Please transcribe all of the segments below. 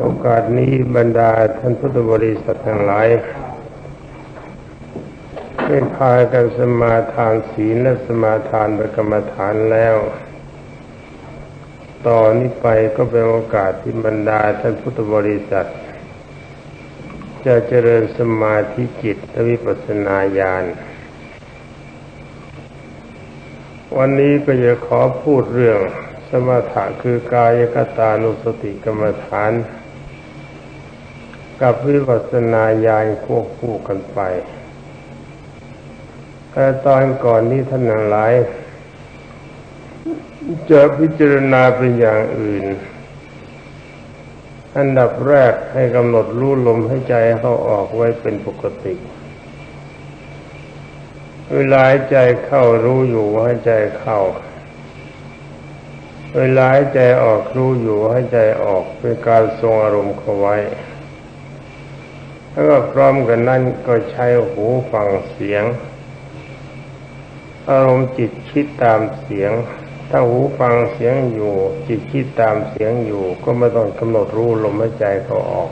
โอกาสนี้บรรดาท่านพุทธบริษัททั้งหลายได้พากันสมาทานศีลและสมาทานกรรมฐานแล้ว ต่อนนี้ไปก็เป็นโอกาสที่บรรดาท่านพุทธบริษัท จะเจริญสมาธิจิตและวิปัสสนาญาณ วันนี้ก็จะขอพูดเรื่อง สมถะคือกายคตานุสติกรรมฐาน กับวิปัสสนาญาณควบคู่กันไปแต่ตอนก่อนนี้ท่านหลาย จะพิจารณาเป็นอย่างอื่น อันดับแรกให้กำหนดรู้ลมให้ใจเข้าออกไว้เป็นปกติ เวลาใจเข้ารู้อยู่ให้ใจเข้า เวลาใจออกรู้อยู่ให้ใจออกเป็นการทรงอารมณ์เข้าไว้ แล้วก็พร้อมกันนั้นก็ใช้หูฟังเสียง อารมณ์จิตคิดตามเสียง ถ้าหูฟังเสียงอยู่ จิตคิดตามเสียงอยู่ ก็ไม่ต้องกำหนดรู้ลมหายใจเขาออก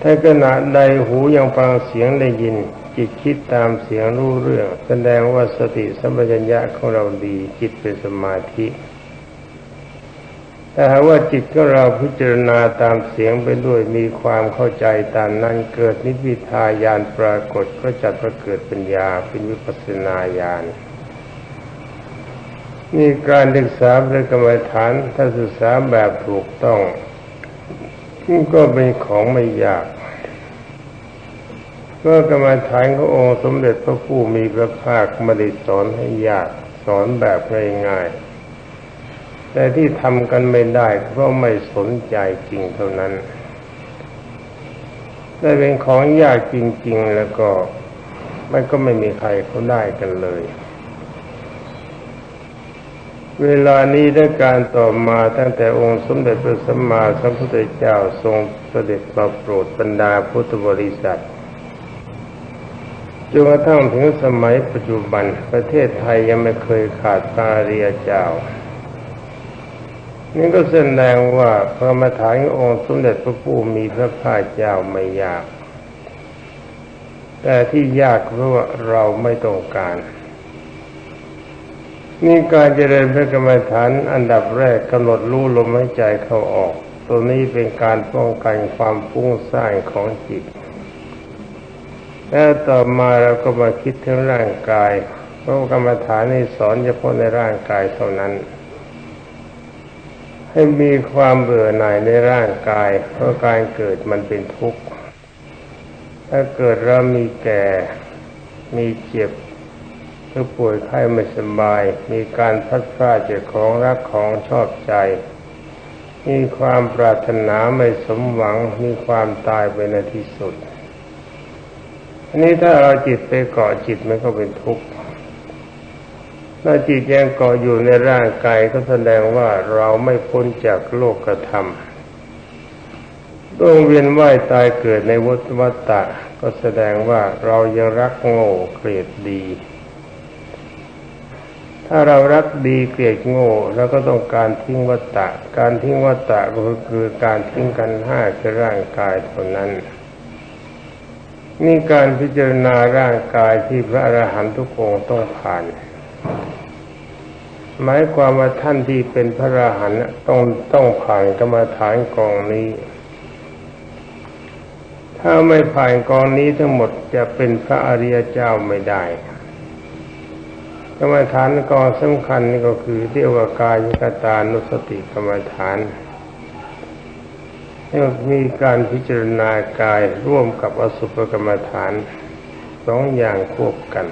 ถ้าขณะใดหูยังฟังเสียงได้ยิน จิตคิดตามเสียงรู้เรื่อง แสดงว่าสติสัมปชัญญะของเราดี จิตเป็นสมาธิแต่หากว่าจิตของเราพิจารณาตามเสียงไปด้วยมีความเข้าใจตามนั้นเกิดนิพพิทายานปรากฏก็จัดประเกิดปัญญาเป็นวิปัสสนาญาณนี่การศึกษาพระกรรมฐานถ้าศึกษาแบบถูกต้องก็เป็นของไม่ยาก เมื่อกรรมฐานขององค์สมเด็จพระผู้มีพระภาคไม่ได้สอนให้ยากสอนแบบง่ายๆแต่ที่ทำกันไม่ได้เพราะไม่สนใจจริงเท่านั้นได้เป็นของยากจริง ๆ แล้วก็มันก็ไม่มีใครเขาได้กันเลย เวลานี้ด้วยการต่อมาตั้งแต่องค์สมเด็จพระสัมมาสัมพุทธเจ้าทรงเสด็จมาโปรดบรรดาพุทธบริษัท นกระทั่งถึงสมัยปัจจุบันประเทศไทยยังไม่เคยขาดพระอริยเจ้า นี่ก็แสดงว่าพระมาฐานองค์สมเด็จพระผู้มีพระภาคเจ้าไม่ยาก แต่ที่ยากเพราะว่าเราไม่ต้องการนี่การเจริญพระกรรมฐานอันดับแรกกำหนดรู้ลมหายใจเข้าออก ตัวนี้เป็นการป้องกันความฟุ้งซ่านของจิต แล้วต่อมาเราก็มาคิดถึงร่างกายเพราะกรรมฐานนี้สอนเฉพาะในร่างกายเท่านั้น ให้มีความเบื่อหน่ายในร่างกาย เพราะการเกิดมันเป็นทุกข์ถ้าเกิดเรามีแก่ มีเจ็บหรือป่วยไข้ไม่สบาย มีการพัดพลาดจากของรักของชอบใจ มีความปรารถนาไม่สมหวัง มีความตายไปในที่สุด นนี้ถ้าเราจิตไปเกาะจิตมันก็เป็นทุกข์ถ้าจิตยังเกาะอยู่ในร่างกายก็แสดงว่าเราไม่พ้นจากโลกกระทำต้องเวียนว่ายตายเกิดในวัฏวัฏฏะก็แสดงว่าเรายังรักโง่เกลียดดี ถ้าเรารักดีเกลียดโง่เราก็ต้องการทิ้งวัฏฏะการทิ้งวัฏฏะก็คือการทิ้งกันห้าคือร่างกายเท่านั้น นี่การพิจารณาร่างกายที่พระอรหันตุกองต้องผ่าน หมายความว่าท่านที่เป็นพระอรหันต์ต้องต้องผ่านกรรมฐานกองนี้ ถ้าไม่ผ่านกองนี้ทั้งหมดจะเป็นพระอริยเจ้าไม่ได้กรรมฐานกองสำคัญก็คือเรียกว่ากายกตานุสติกรรมฐาน มีการพิจารณากายร่วมกับอสุภกรรมฐานสองอย่างควบกัน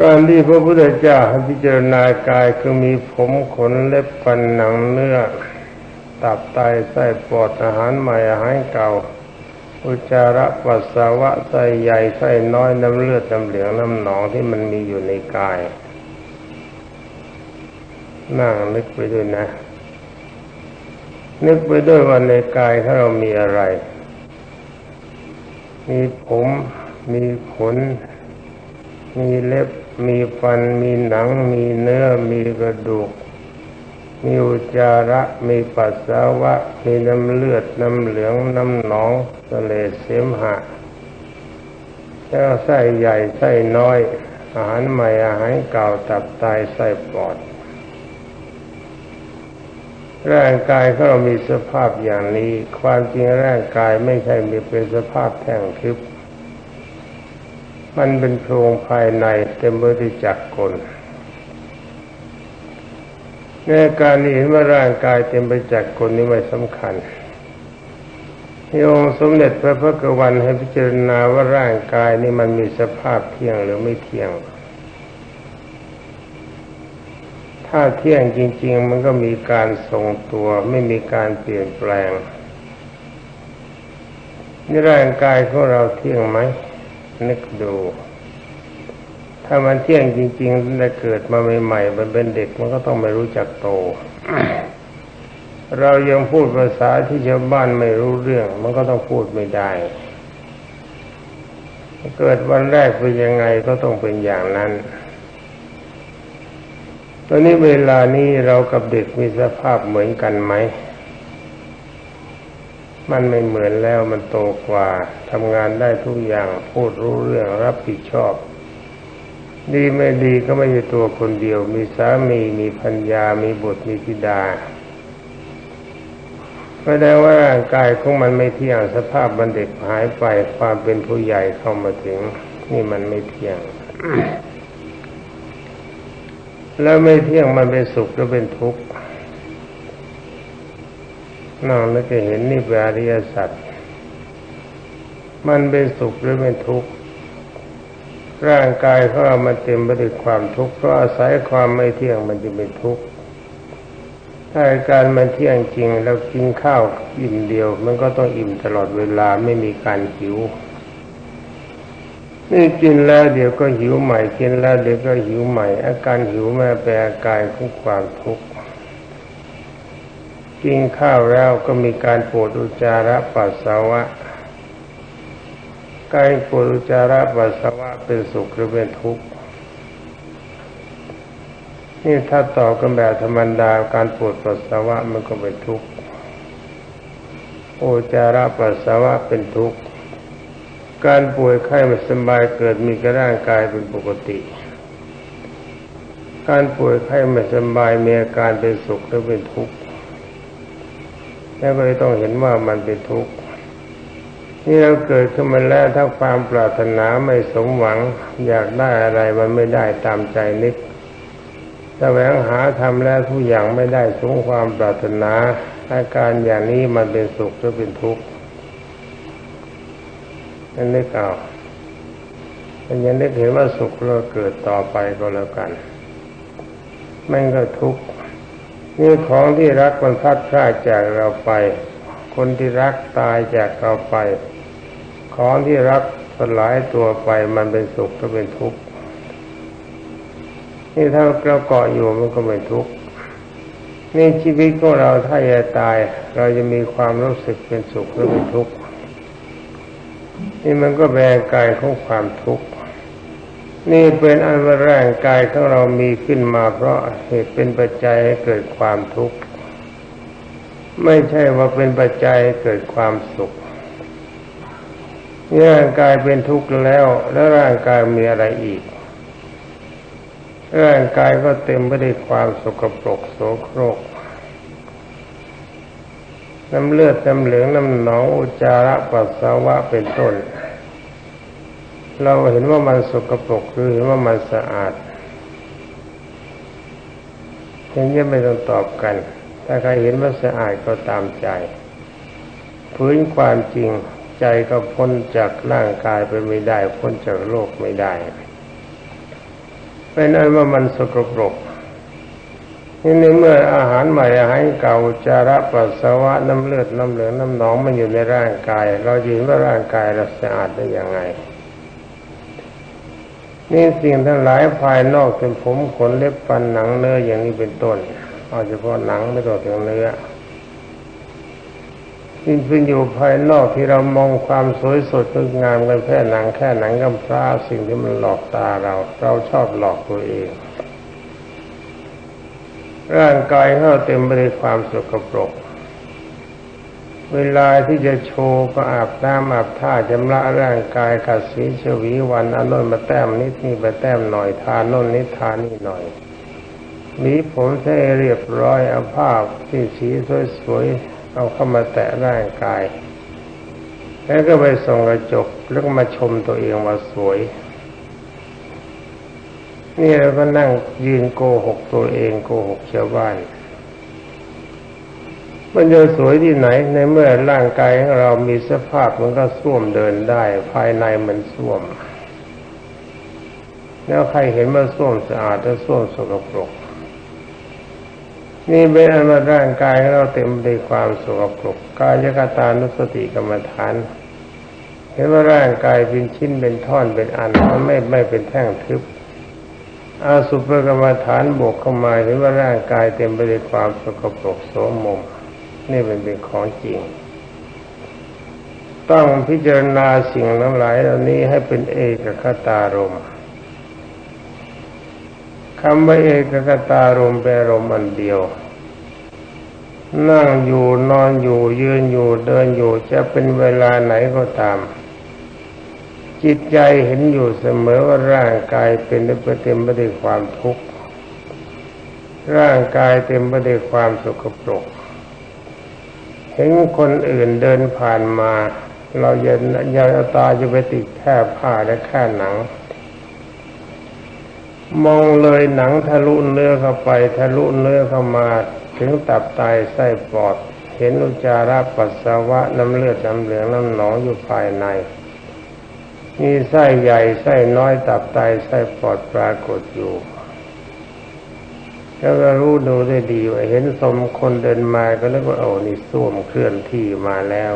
การที่พระพุทธเจ้าให้พิจารณากายคือมีผมขนเล็บฟันหนังเนื้อ ตับไตไส้ปอดอาหารใหม่อาหารเก่า อุจจาระปัสสาวะไส้ใหญ่ไส้น้อยน้ำเลือดน้ำเหลืองน้ำหนองที่มันมีอยู่ในกาย นั่งนึกไปด้วยนะ นึกไปด้วยว่าในกายของเรามีอะไร มีผม มีขน มีเล็บ มีฟัน มีหนัง มีเนื้อ มีกระดูก มีอุจจาระ มีปัสสาวะ มีน้ำเลือด น้ำเหลือง น้ำหนองเสลเสมหะแล้วไส้ใหญ่ไส้น้อย อาหารใหม่อาหารเก่าตับไตไส้ปอด ร่างกายของเรามีสภาพอย่างนี้ ความจริงร่างกายไม่ใช่มีเป็นสภาพแท่งทึบ มันเป็นโครงภายในเต็มไปด้วยจักรกลในการเห็นว่าร่างกายเต็มไปจากกลนี้ไม่สำคัญที่องค์สมเด็จพระพุทธวันให้พิจารณาว่าร่างกายนี้มันมีสภาพเที่ยงหรือไม่เที่ยง ถ้าเที่ยงจริง ๆ มันก็มีการทรงตัวไม่มีการเปลี่ยนแปลงนี่ร่างกายของเราเที่ยงไหมนึกดู ถ้ามันเที่ยงจริงๆแต่เกิดมาใหม่ๆมันเป็นเด็กมันก็ต้องไม่รู้จักโต เรายังพูดภาษาที่ชาวบ้านไม่รู้เรื่อง มันก็ต้องพูดไม่ได้ เกิดวันแรกเป็นยังไงก็ต้องเป็นอย่างนั้น อนนี้เวลานี้เรากับเด็กมีสภาพเหมือนกันไหม มันไม่เหมือนแล้วมันโตกว่าทำงานได้ทุกอย่างพูดรู้เรื่องรับผิดชอบ ดีไม่ดีก็ไม่ใช่ตัวคนเดียว มีสามีมีพัญญา มีบุตรมีธิดาแสดงว่าร่างกายของมันไม่เที่ยงสภาพมันเด็กหายไปความเป็นผู้ใหญ่เข้ามาถึง นี่มันไม่เที่ยง แล้วไม่เที่ยงมันเป็นสุขหรือเป็นทุกข์นั่งแล้วจะเห็นนี่เป็นอริยสัจมันเป็นสุขหรือเป็นทุกข์ร่างกายของเรามันเต็มไปด้วยความทุกข์เพราะอาศัยความไม่เที่ยงมันจะเป็นทุกข์ถ้าอาการมันเที่ยงจริงเรากินข้าวอิ่มเดียว มันก็ต้องอิ่มตลอดเวลาไม่มีการหิว นี่กินแล้วเดี๋ยวก็หิวใหม่กินแล้วเดี๋ยวก็หิวใหม่ อาการหิวแม่เป็นอาการของความทุกข์กินข้าวแล้วก็มีการปวดอุจจาระปัสสาวะการปวดอุจจาระปัสสาวะเป็นสุขหรือเป็นทุกข์นี่ถ้าตอบกันแบบธรรมดาการปวดปัสสาวะมันก็เป็นทุกข์อุจจาระปัสสาวะเป็นทุกข์ การป่วยไข้ไม่สบายเกิดมีกับร่างกายเป็นปกติ การป่วยไข้ไม่สบายมีอาการเป็นสุขหรือเป็นทุกข์แล้วก็ต้องเห็นว่ามันเป็นทุกข์นี่เราเกิดขึ้นมาแล้วถ้าความปรารถนาไม่สมหวัง อยากได้อะไรมันไม่ได้ตามใจนึกแสวงหาทำแล้วทุกอย่างไม่ได้สมความปรารถนาอาการอย่างนี้มันเป็นสุขหรือเป็นทุกข์ นั่นนึกเอาอันยังนึกเห็นว่าสุขเราเกิดต่อไปก็แล้วกันมันก็ทุกข์นี่ของที่รักมันพัดพลาดจากเราไป คนที่รักตายจากเราไป ของที่รักสลายตัวไปมันเป็นสุขก็เป็นทุกข์นี่ถ้าเราเกาะอยู่มันก็ไม่ทุกข์นี่ชีวิตของเราถ้าจะตาย เราจะมีความรู้สึกเป็นสุขหรือเป็นทุกข์ นี่มันก็แบ่งกายของความทุกข์นี่เป็นอันว่าร่างกายของเรามีขึ้นมาเพราะเหตุเป็นปัจจัยให้เกิดความทุกข์ไม่ใช่ว่าเป็นปัจจัยให้เกิดความสุขร่างกายเป็นทุกข์แล้ว แล้วร่างกายมีอะไรอีก ร่างกายก็เต็มไปด้วยความสกปรกโสโครก น้ำเลือดน้ำเหลืองน้ำหนองอุจจาระปัสสาวะเป็นต้น เราเห็นว่ามันสกปรกหรือเห็นว่ามันสะอาดเห็นยังไม่ต้องตอบกัน ถ้าใครเห็นว่าสะอาดก็ตามใจ พื้นความจริงใจก็พ้นจากร่างกายไปไม่ได้ พ้นจากโลกไม่ได้เป็นอันว่ามันสกปรกนี่ในเมื่ออาหารใหม่อาหารเก่าจาระปัสสาวะน้ำเลือดน้ำเหลืองน้ำหนองมันอยู่ในร่างกาย เราเห็นว่าร่างกายเราสะอาดได้อย่างไง นี่สิ่งทั้งหลายภายนอกเป็นผมขนเล็บฟันหนังเนื้ออย่างนี้เป็นต้นเอาเฉพาะหนังไม่ต้องถึงเนื้อสิ่เป็นอยู่ภายนอกที่เรามองความสวยสดงดงามกันแค่หนังแค่หนังกำพร้าสิ่งที่มันหลอกตาเรา เราชอบหลอกตัวเอง ร่างกายของเราเต็มไปด้วยความสกปรก เวลาที่จะโชว์ก็อาบน้ำอาบท่าชำระร่างกายกัดสีชวีวันอันนนมาแต้มนิดนี่มาแต้มหน่อยทานน่นนิดทานนี่หน่อยหนีผมใช้เรียบร้อยเอาผ้าที่สีสวยๆเอาเข้ามาแตะร่างกาย แล้วก็ไปส่องกระจกแล้วก็มาชมตัวเองว่าสวย นี่เราก็นั่งยืนโกหกตัวเองโกหกชาวบ้าน มันจะสวยที่ไหน ในเมื่อร่างกายของเรามีสภาพมันก็ส้วมเดินได้ ภายในมันส้วม แล้วใครเห็นว่าส้วมสะอาดและส้วมสกปรก นี่เป็นอันว่าร่างกายของเราเต็มไปด้วยความสกปรกกายกตานุสติกรรมฐาน เห็นว่าร่างกายเป็นชิ้นเป็นท่อนเป็นอันมันไม่ไม่เป็นแท่งทึบอาสุภกรรมฐานบวกเข้ามาเห็นว่าร่างกายเต็มไปด้วยความสกปรกโสมม นี่เป็นเป็นของจริง ต้องพิจารณาสิ่งทั้งหลายเหล่านี้ให้เป็นเอกคตารมคำว่าเอกคตารมเป็นอารมณ์อันเดียว นั่งอยู่นอนอยู่ยืนอยู่เดินอยู่จะเป็นเวลาไหนก็ตาม จิตใจเห็นอยู่เสมอว่าร่างกายเป็นเต็มไปด้วยความทุกข์ร่างกายเต็มไปด้วยความสกปรก เห็นคนอื่นเดินผ่านมา เราอย่าอย่าตาจะไปติดแค่ผ้าและแค่หนัง มองเลยหนังทะลุเนื้อเข้าไป ทะลุเนื้อเข้ามาถึงตับไตไส้ปอด เห็นอุจจาระปัสสาวะน้ำเลือดน้ำเหลืองน้ำหนองอยู่ภายในมีไส้ใหญ่ไส้น้อยตับไตไส้ปอดปรากฏอยู่ แล้วก็รู้ดูได้ดีว่าเห็นสมคนเดินมาก็นึกว่าโอ้นี่ส้วมเคลื่อนที่มาแล้ว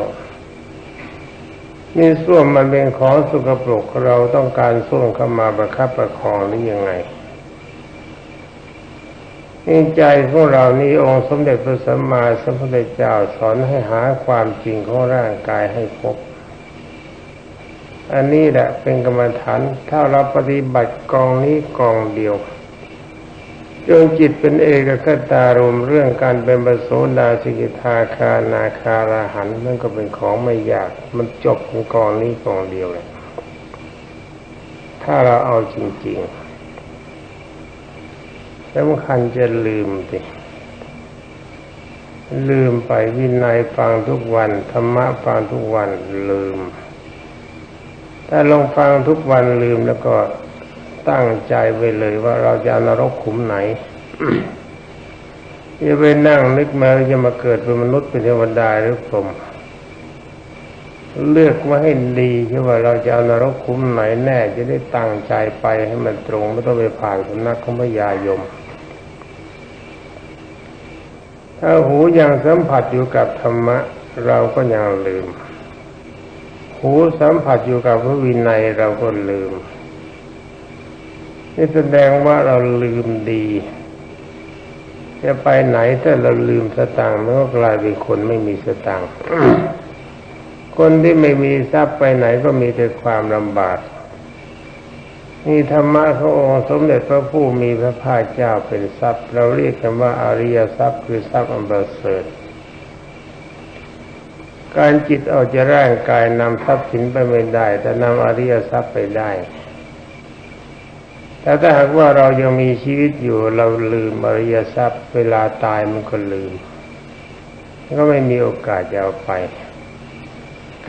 นี่ส้วมมันเป็นของสกปรกเราต้องการส้วมเข้ามาประคับประคองหรือยังไงนี่ใจของเรานี่องค์สมเด็จพระสัมมาสัมพุทธเจ้าสอนให้หาความจริงของร่างกายให้พบ อันนี้แหละเป็นกรรมฐานถ้าเราปฏิบัติกองนี้กองเดียว จงจิตเป็นเอกคตารมเรื่องการเป็นบโสดาสิกิทาคานาคาราหันนั่นก็เป็นของไม่ยาก มันจบในกองนี้กองเดียวเลยถ้าเราเอาจริงๆสำคัญจะลืมสิลืมไปวินัยฟังทุกวันธรรมะฟังทุกวันลืม ถ้าลองฟังทุกวันลืมแล้วก็ ตั้งใจไว้เลยว่าเราจะนรกขุมไหนอย่าไปนั่งนึกมาจะมาเกิดเป็นมนุษย์เป็นเทวดาหรือพรหมเลือกมาให้ดีใช่ว่าเราจะเอานรกขุมไหนแน่ จะได้ตั้งใจไปให้มันตรงไม่ต้องไปผ่านสำนักของพยายม ถ้าหูยังสัมผัสอยู่กับธรรมะ เราก็ยังลืม หูสัมผัสอยู่กับพระวินัยเราก็ลืม นี่แสดงว่าเราลืมดีจะไปไหนถ้าเราลืมสตังค์มันก็กลายเป็นคนไม่มีสตังค์คนที่ไม่มีทรัพย์ไปไหนก็มีแต่ความลำบากนี่ธรรมะขององค์สมเด็จพระผู้มีพระภาคเจ้าเป็นทรัพย์ เราเรียกกันว่าอาริยทรัพย์คือทรัพย์อันประเสริฐการจิตออกจากร่างกายนำทรัพย์สินไปไม่ได้ แต่นำอริยทรัพย์ไปได้ แต่ถ้าหากว่าเรายังมีชีวิตอยู่เราลืมอริยทรัพย์ เวลาตายมันก็ลืม ก็ไม่มีโอกาสจะเอาไป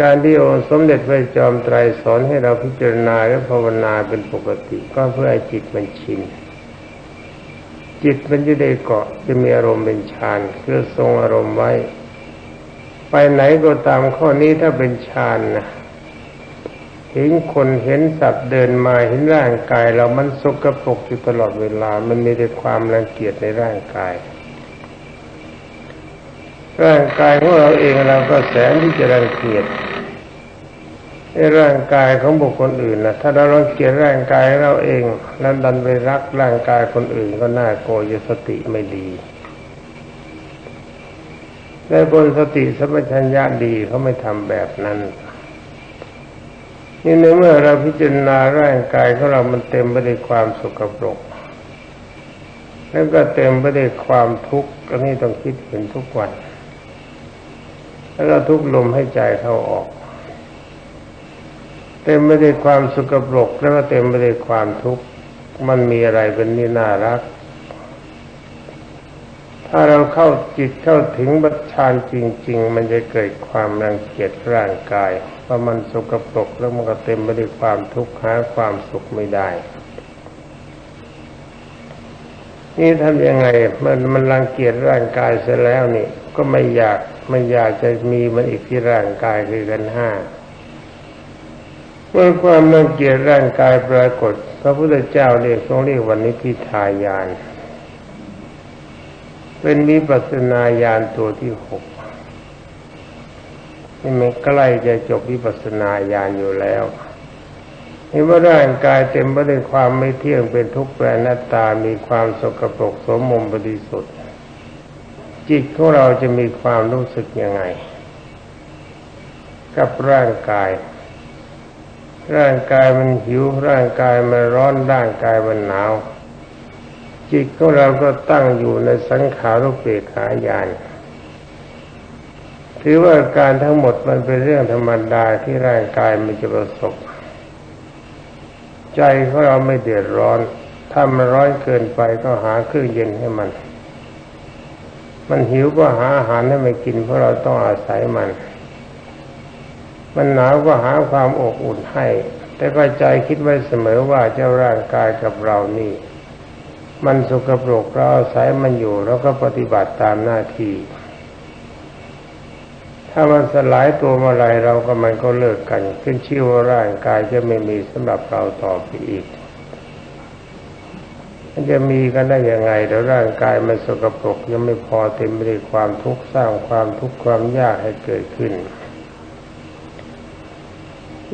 การที่องค์สมเด็จพระจอมไตรสอนให้เราพิจารณาและภาวนาเป็นปกติ ก็เพื่อให้จิตมันชินจิตมันจะได้เกาะจะมีอารมณ์เป็นฌานเพื่อทรงอารมณ์ไว้ ไปไหนก็ตามข้อนี้ถ้าเป็นฌานนะ ห็นคนเห็นสัตว์เดินมาเห็นร่างกายเรามันสกปรกอยู่ตลอดเวลา มันมีแต่ความรังเกียจในร่างกาย ร่างกายของเราเองเราก็แสนที่จะรังเกียจในร่างกายของบุคคลอื่นนะถ้าเรารังเกียจร่างกายเราเองแล้วดันไปรักร่างกายคนอื่นก็น่าโกยสติไม่ดีแต่บนสติสัมปชัญญะดีเขาไม่ทำแบบนั้น นี่ในเมื่อเราพิจารณาร่างกายของเรามันเต็มไปด้วยความสกปรก แล้วก็เต็มไปด้วยความทุกข์ก็นี่ต้องคิดเห็นทุกวัน แล้วก็ทุกลมให้ใจเข้าออก เต็มไปด้วยความสุขปรกแล้วก็เต็มไปด้วยความทุกข์ มันมีอะไรเป็นนี่น่ารัก ถ้าเราเข้าจิตเข้าถึงบัญชานจริง ๆ มันจะเกิดความรังเกียจร่างกายเพราะมันสกปรกแล้วมันก็เต็มไปด้วยความทุกข์หาความสุขไม่ได้ นี่ทำยังไงมันมันรังเกียจร่างกายเสียแล้วนี่ ก็ไม่อยากไม่อยากจะมีมันอีกที่ร่างกายคือกันห้าเมื่อความรังเกียจร่างกายปรากฏ พระพุทธเจ้าเรียกทรงเรียกวันนี้พิทายาน เป็นวิปัสสนาญาณตัวที่หกนี่มันใกล้จะจบวิปัสสนาญาณอยู่แล้วเห็นว่าร่างกายเต็มไปด้วยความไม่เที่ยงเป็นทุกข์แปรหน้าตา มีความสกปรกสมมมบริสุทธิ์ จิตของเราจะมีความรู้สึกยังไง กับร่างกาย ร่างกายมันหิวร่างกายมันร้อนร่างกายมันหนาว จิตของเราก็ตั้งอยู่ในสังขารุเปกขายานถือว่าการทั้งหมดมันเป็นเรื่องธรรมดาที่ร่างกายมันจะประสบ ใจของเราไม่เดือดร้อน ถ้ามันร้อนเกินไปก็หาเครื่องเย็นให้มัน มันหิวก็หาอาหารให้มันกินเพราะเราต้องอาศัยมัน มันหนาวก็หาความอบอุ่นให้ แต่ก็ใจคิดไว้เสมอว่าเจ้าร่างกายกับเรานี่ มันสกปรกเราอาศัยมันอยู่แล้วก็ปฏิบัติตามหน้าที่ ถ้ามันสลายตัวเมื่อไรเราก็มันก็เลิกกันขึ้นชื่อว่าร่างกายจะไม่มีสำหรับเราต่อไปอีก มันจะมีกันได้ยังไงแล้วร่างกายมันสกปรกยังไม่พอเต็มไปด้วยความทุกข์สร้างความทุกข์ความยากให้เกิดขึ้น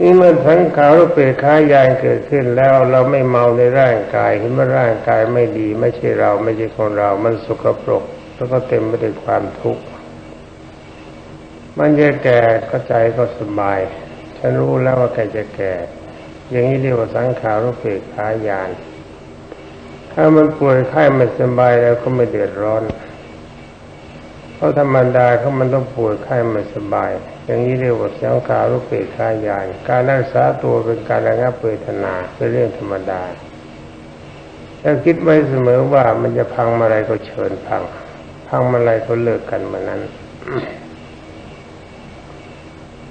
นี่เมื่อสังขารเปรค้ายานเกิดขึ้นแล้วเราไม่เมาในร่างกายเห็นว่าร่างกายไม่ดี ไม่ใช่เราไม่ใช่ของเรา มันสกปรก แล้วก็เต็มไปด้วยความทุกข์ มันจะแก่ก็ใจก็สบาย ฉันรู้แล้วว่าแกจะแก่ อย่างนี้เรียกว่าสังขารุเปกขายานถ้ามันป่วยไข้ไม่สบายแล้วก็ไม่เดือดร้อน เพราะธรรมดาเขามันต้องป่วยไข้ไม่สบาย อย่างนี้เรียกว่าสังขารุเปกขายานการรักษาตัวเป็นการระงับเวทนาเป็นเรื่องธรรมดาถ้าคิดไว้เสมอว่ามันจะพังมาอะไรก็เชิญพัง พังมาอะไรก็เลิกกันมานั้น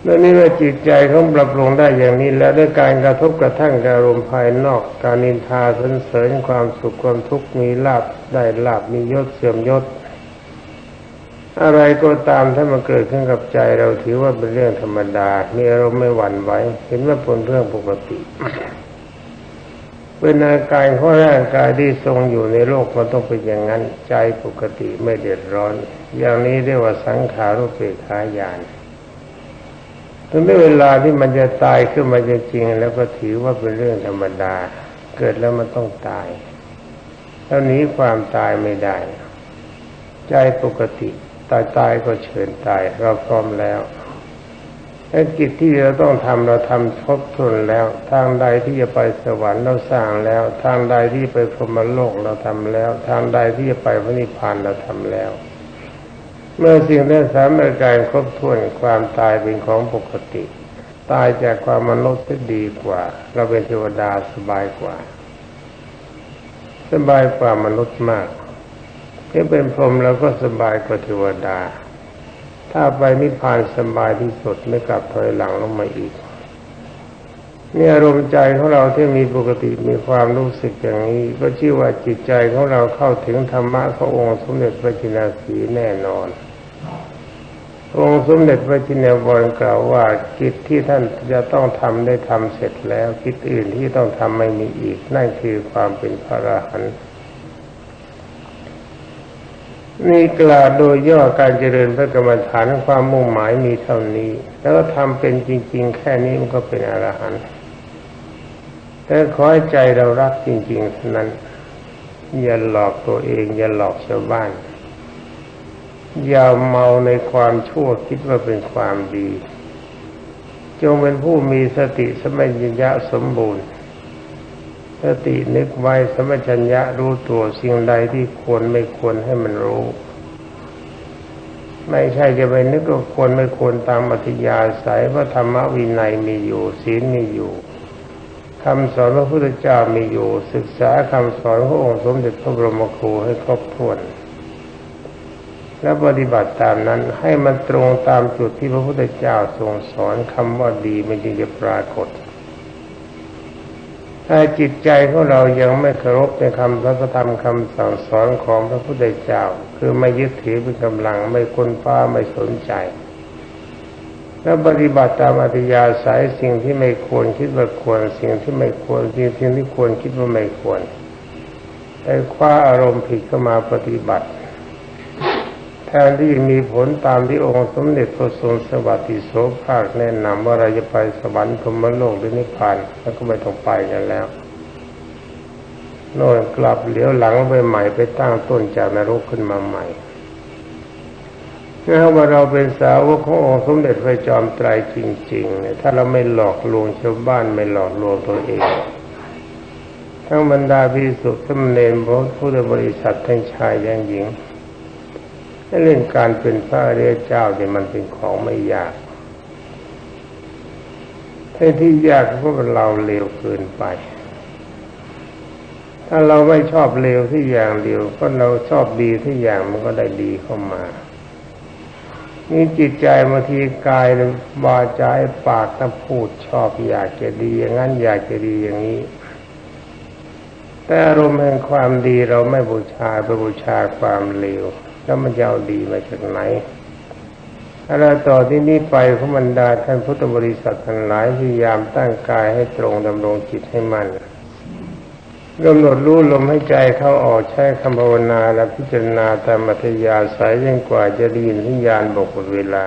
แล้วนี่ว่าจิตใจเขาปรับปรุงได้อย่างนี้ แล้วด้วยการกระทบกระทั่งอารมณ์ภายนอก การนินทาสรรเสริญความสุขความทุกข์มีลาบได้ลาบมียศเสื่อมยศ อะไรก็ตามถ้ามันเกิดขึ้นกับใจเราถือว่าเป็นเรื่องธรรมดา มีอารมณ์ไม่หวั่นไหวเห็นว่าเป็นเรื่องปกติเป็นอาการขอร่างกายที่ทรงอยู่ในโลกมันต้องเป็นอย่างนั้น ใจปกติไม่เดือดร้อน อย่างนี้เรียกว่าสังขารุเปกขายานถึงเวลาที่มันจะตายขึ้นมาจริงๆแล้วก็ถือว่าเป็นเรื่องธรรมดา เกิดแล้วมันต้องตายแล้วนี้ความตายไม่ได้ ใจปกติ ตายตายก็เชิญตายเราพร้อมแล้วและกิจที่เราต้องทำเราทำครบถ้วนแล้ว ทางใดที่จะไปสวรรค์เราสร้างแล้ว ทางใดที่ไปพรหมโลกเราทำแล้ว ทางใดที่จะไปพระนิพพานเราทำแล้ว เมื่อสิ่งทั้งสามประการครบถ้วนความตายเป็นของปกติ ตายจากความมนุษย์จะดีกว่า เราเป็นเทวดาสบายกว่า สบายกว่ามนุษย์มาก ถ้าเป็นพรหมเราก็สบายกว่าเทวดา ถ้าไปนิพพานสบายที่สุดไม่กลับถอยหลังลงมาอีกนี่อารมณ์ใจของเราที่มีปกติมีความรู้สึกอย่างนี้ ก็ชื่อว่าจิตใจของเราเข้าถึงธรรมะขององค์สมเด็จพระจินสีแน่นอน องค์สมเด็จพระจินวรกล่าวว่ากิจที่ท่านจะต้องทำได้ทำเสร็จแล้วกิจอื่นที่ต้องทำไม่มีอีกนั่นคือความเป็นพระอรหันต์ นี่กล่าวโดยย่อการเจริญพระกรรมฐานความมุ่งหมายมีเท่านี้ แล้วก็ทำเป็นจริง ๆ แค่นี้มันก็เป็นอรหันต์แต่ขอให้ใจเรารักจริงๆเท่านั้น อย่าหลอกตัวเอง อย่าหลอกชาวบ้าน อย่าเมาในความชั่วคิดว่าเป็นความดี จงเป็นผู้มีสติสมัญญะสมบูรณ์ สตินึกไว้สมัชัญญะรู้ตัวสิ่งใดที่ควรไม่ควรให้มันรู้ ไม่ใช่จะไปนึกว่าควรไม่ควรตามอัธยาศัยว่าธรรมวินัยมีอยู่ศีลมีอยู่คำสอนพระพุทธเจ้ามีอยู่ ศึกษาคำสอนขององค์สมเด็จพระบรมครูให้ครบถ้วน และปฏิบัติตามนั้นให้มันตรงตามจุดที่พระพุทธเจ้าทรงสอนคำว่าดีมันจึงจะปรากฏ ถ้าจิตใจของเรายังไม่เคารพในคำพระธรรมคำสั่งสอนของพระพุทธเจ้า คือไม่ยึดถือเป็นกำลังไม่ค้นฟ้าไม่สนใจ แล้วปฏิบัติตามอัธยาศัยสิ่งที่ไม่ควรคิดว่าควร สิ่งที่ไม่ควรสิ่งที่ควรคิดว่าไม่ควรไอ้คว้าอารมณ์ผิดเข้ามาปฏิบัติ ทนที่มีผลตามที่องค์สมเด็จพระทรงสวัสดิโสภาคแนะนำว่าเราจะไปสวรรค์พมโลกหรือนิพพานแล้วก็ไม่ต้องไปกันแล้วโน่นกลับเหลียวหลังไปใหม่ไปตั้งต้นจากนรกขึ้นมาใหม่ถ้าว่าเราเป็นสาวกขององค์สมเด็จพระจอมไตรจริงๆเนี่ยถ้าเราไม่หลอกลวงชาวบ้านไม่หลอกลวงตัวเอง ทั้งบรรดาพิสุทธิ์ทั้งเนรพระพุทธบริษัททั้งชายและหญิง เรื่องการเป็นพระอริยเจ้าเนี่ยมันเป็นของไม่ยากแต่ที่ยากเพราะเราเลวเกินไป ถ้าเราไม่ชอบเลวที่อย่างเดียวก็เราชอบดีที่อย่างมันก็ได้ดีเข้ามานี่จิตใจบางทีกายวาจาปากถ้าพูดชอบอยากจะดีอย่างนั้นอยากจะดีอย่างนี้ แต่อารมณ์แห่งความดีเราไม่บูชาไปบูชาความเลว แล้วมันจะเอาดีมาจากไหนอะไรต่อที่นี้ไปขบรรดาท่านพุทธบริษัททั้งหลายพยายามตั้งกายให้ตรงดำรงจิตให้มั่นกำหนดรู้ลมให้ใจเข้าออกใช้คำภาวนาและพิจารณาตามอัธยาศัยยิ่งกว่าจะดีนวิญญาณบอกหมดเวลา